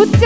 উচ্চ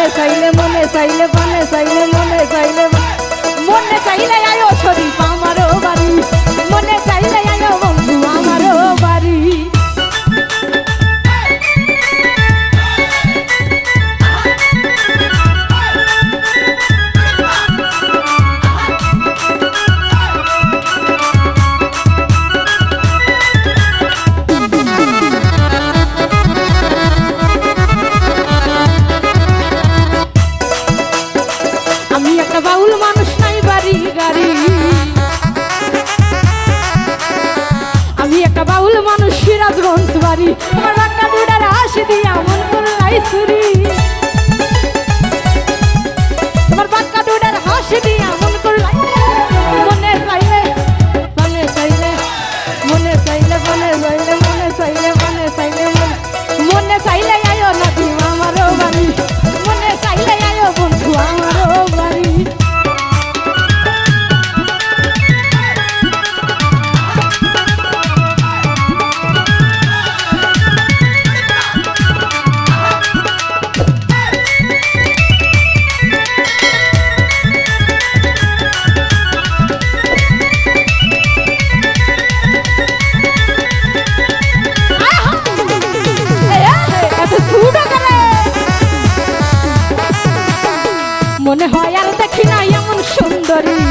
পানে চাইলে মনে চাইলে পানে চাইলে মনে মনে হয় আর দেখি না এমন সুন্দরী।